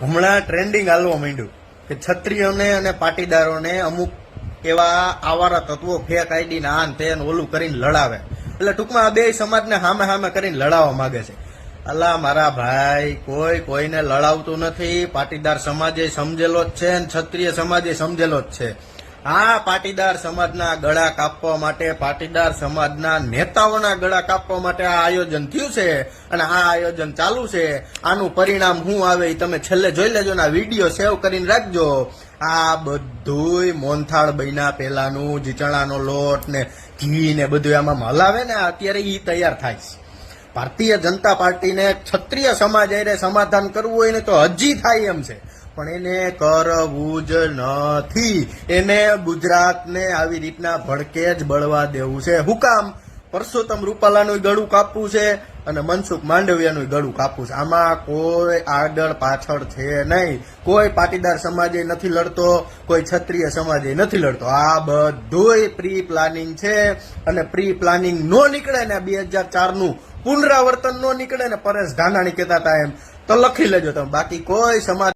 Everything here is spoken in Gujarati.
હમણાં ટ્રેન્ડિંગ હાલવા માંડ્યું કે છત્રીઓને અને પાટીદારોને અમુક એવા આવારા તત્વો ફેક આઈડી ના આન તે ઓલું કરીને લડાવે. એટલે ટૂંકમાં આ બે સમાજને સામે સામે કરીને લડાવવા માંગે છે. અલા મારા ભાઈ, કોઈ કોઈને લડાવતું નથી. પાટીદાર સમાજે સમજેલો જ છે અને ક્ષત્રિય સમાજે સમજેલો જ છે. આ પાટીદાર સમાજના ગળા કાપવા માટે, પાટીદાર સમાજના નેતાઓના ગળા કાપવા માટે આ આયોજન થયું છે અને આ આયોજન ચાલુ છે. આનું પરિણામ શું આવે એ તમે છેલ્લે જોઈ લેજો ને વીડિયો સેવ કરીને રાખજો. આ બધુંય મોનથાળ બન્યા પહેલાનું જે ચણાનો લોટ ને ઘી ને બધું આમાં હલાવે ને અત્યારે એ તૈયાર થાય છે. ભારતીય જનતા પાર્ટીને ક્ષત્રિય સમાજ એને સમાધાન કરવું હોય ને તો હજી થાય એમ છે. પણ એને કરવું જ નથી. એને ગુજરાતને આવી રીતના ભડકે જ બળવા દેવું છે. હું કામ? પરસોત્તમ રૂપાલાનું ગળું કાપવું છે અને મનસુખ માંડવિયાનું ગળું કાપવું છે. આમાં કોઈ આગળ પાછળ છે નહીં. કોઈ પાટીદાર સમાજે નથી લડતો, કોઈ ક્ષત્રિય સમાજે નથી લડતો. આ બધુંય પ્રી પ્લાનિંગ છે અને પ્રી પ્લાનિંગ નો નીકળે ને બે હજાર ચારનું પુનરાવર્તન નો નીકળે ને પરેશ ધાનાણી કહેતા હતા એમ. તો લખી લેજો તમે. બાકી કોઈ સમાજ